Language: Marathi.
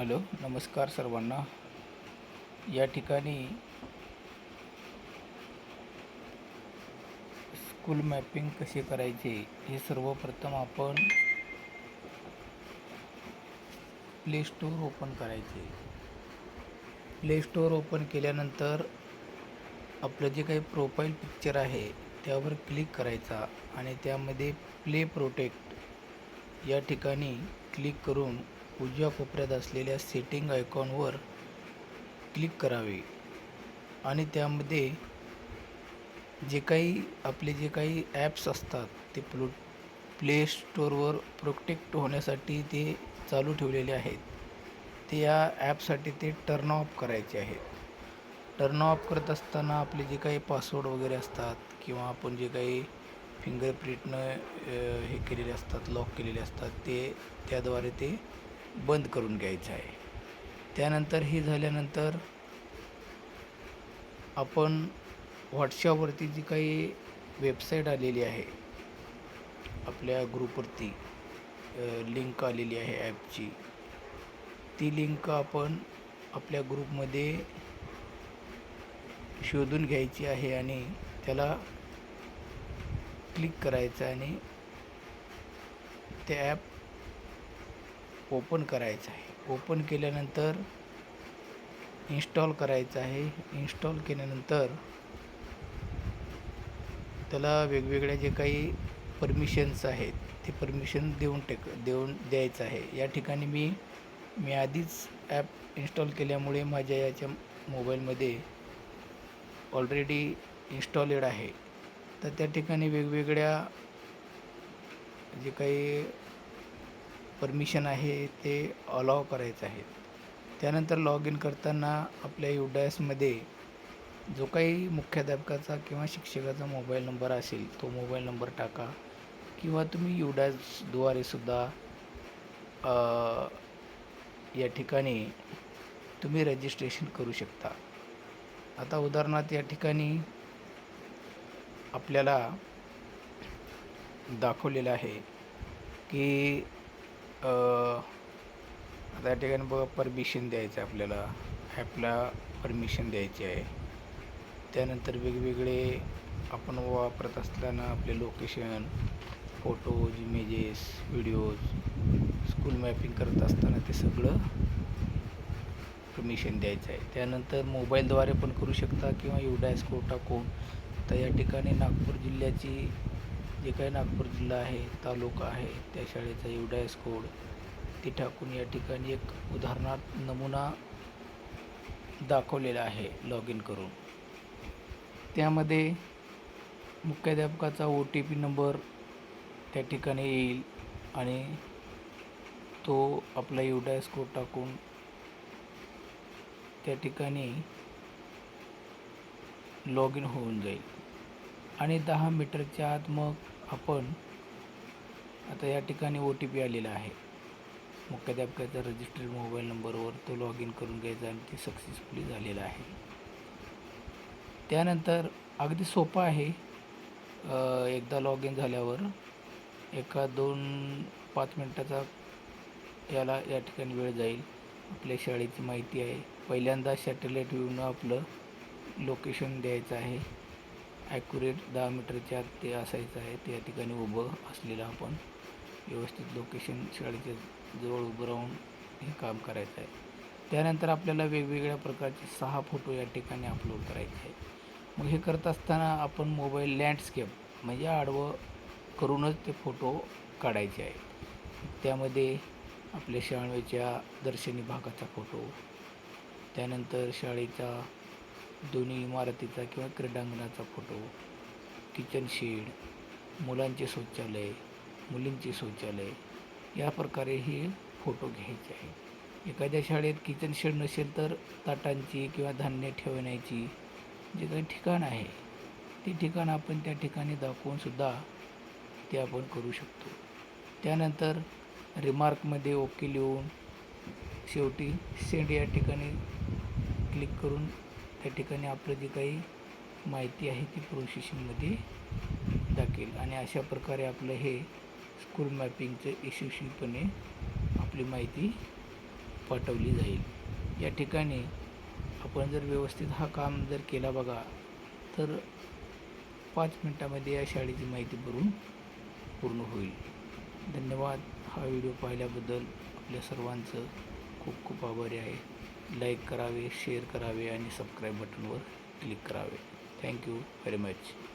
हॅलो नमस्कार सर्वांना. या ठिकाणी स्कूल मॅपिंग कसे करायचे हे सर्वप्रथम आपण प्ले स्टोअर ओपन करायचे. प्ले स्टोअर ओपन केल्यानंतर आपलं जे काही प्रोफाईल पिक्चर आहे त्यावर क्लिक करायचा आणि त्यामध्ये प्ले प्रोटेक्ट या ठिकाणी क्लिक करून उजव्या कोपऱ्यात असलेल्या सेटिंग आयकॉनवर क्लिक करावे. आणि त्यामध्ये जे काही आपले जे काही ॲप्स असतात ते प्लो प्ले स्टोअरवर प्रोटेक्ट होण्यासाठी ते चालू ठेवलेले आहेत. ते या ॲपसाठी ते टर्न ऑफ करायचे आहेत. टर्न ऑफ करत असताना आपले जे काही पासवर्ड वगैरे असतात किंवा आपण जे काही फिंगरप्रिंटनं हे केलेले असतात लॉक केलेले असतात ते त्याद्वारे ते बंद करून घ्यायचं आहे. त्यानंतर हे झाल्यानंतर आपण व्हॉट्सअपवरती जी काही वेबसाईट आलेली आहे आपल्या ग्रुपवरती लिंक आलेली आहे ॲपची ती लिंक आपण आपल्या ग्रुपमध्ये शोधून घ्यायची आहे आणि त्याला क्लिक करायचं आणि ते ॲप ओपन करायचं आहे. ओपन केल्यानंतर इन्स्टॉल करायचं आहे. इन्स्टॉल केल्यानंतर त्याला वेगवेगळ्या जे काही परमिशन्स आहेत ते परमिशन देऊन टेक देऊन द्यायचं आहे. या ठिकाणी मी मी आधीच ॲप इन्स्टॉल केल्यामुळे माझ्या याच्या मोबाईलमध्ये ऑलरेडी इन्स्टॉलेड आहे. तर त्या ठिकाणी वेगवेगळ्या जे काही परमिशन आहे ते अलाव करायचं आहे. त्यानंतर लॉग इन करताना आपल्या युडायसमध्ये जो काही मुख्याध्यापकाचा किंवा शिक्षकाचा मोबाईल नंबर असेल तो मोबाईल नंबर टाका. किंवा तुम्ही युडायसद्वारे सुद्धा या ठिकाणी तुम्ही रजिस्ट्रेशन करू शकता. आता उदाहरणार्थ या ठिकाणी आपल्याला दाखवलेलं आहे की त्या या ठिकाणी बघा परमिशन द्यायचं आहे आपल्याला ॲपला परमिशन द्यायची आहे. त्यानंतर वेगवेगळे आपण वापरत असताना आपले location photos images videos school mapping करत असताना ते सगळं परमिशन द्यायचं आहे. त्यानंतर मोबाईलद्वारे पण करू शकता किंवा युडायस कोड टाकून. तर या ठिकाणी नागपूर जिल्ह्याची जे काही नागपूर जिल्हा आहे तालुका आहे त्या शाळेचा युडायस कोड ते टाकून या ठिकाणी एक उदाहरणार्थ नमुना दाखवलेला आहे लॉग इन करून. त्यामध्ये मुख्याध्यापकाचा ओ टी पी नंबर त्या ठिकाणी येईल आणि तो आपला युडायस कोड टाकून त्या ठिकाणी लॉग इन होऊन जाईल. आणि दहा मीटरच्या आत मग आपण आता या ठिकाणी ओ टी पी आलेला आहे. मुख्याध्यापकाचा रजिस्टर्ड मोबाईल नंबरवर तो लॉग इन करून घ्यायचा आणि ते सक्सेसफुली झालेलं आहे. त्यानंतर अगदी सोपं आहे एकदा लॉग इन झाल्यावर एका दोन पाच मिनटाचा याला या ठिकाणी वेळ जाईल. आपल्या शाळेची माहिती आहे. पहिल्यांदा सॅटेलाईट व्ह्यूनं आपलं लोकेशन द्यायचं आहे. ॲक्युरेट दहा मीटरच्या आत ते असायचं आहे त्या ठिकाणी उभं असलेलं आपण व्यवस्थित लोकेशन शाळेच्या जवळ उभं राहून हे काम करायचं आहे. त्यानंतर आपल्याला वेगवेगळ्या प्रकारचे सहा फोटो या ठिकाणी अपलोड करायचे आहे. मग हे करत असताना आपण मोबाईल लँडस्केप म्हणजे आडवं करूनच ते फोटो काढायचे आहे त्यामध्ये आपल्या शाळेच्या दर्शनी भागाचा फोटो त्यानंतर शाळेचा दोन्ही इमारतीचा किंवा क्रीडांगणाचा फोटो किचन शेड मुलांचे शौचालय मुलींचे शौचालय या प्रकारे हे फोटो घ्यायचे आहे एखाद्या शाळेत किचन शेड नसेल तर ताटांची किंवा धान्य ठेवण्याची जे काही ठिकाण आहे ते ठिकाण आपण त्या ठिकाणी दाखवूनसुद्धा ते आपण करू शकतो. त्यानंतर रिमार्कमध्ये ओके लिहून शेवटी सेंड या ठिकाणी क्लिक करून त्या ठिकाणी आपलं जी काही माहिती आहे ती प्रोसेसिंगमध्ये दाखेल आणि अशा प्रकारे आपलं हे स्कूल मॅपिंगचं यशस्वीपणे आपली माहिती पाठवली जाईल. या ठिकाणी आपण जर व्यवस्थित हा काम जर केला बघा तर पाच मिनटामध्ये या शाळेची माहिती भरून पूर्ण होईल. धन्यवाद. हा व्हिडिओ पाहिल्याबद्दल आपल्या सर्वांचं खूप खूप आभारी आहे. लाईक करावे शेअर करावे आणि सबस्क्राईब बटनवर क्लिक करावे. Thank you very much.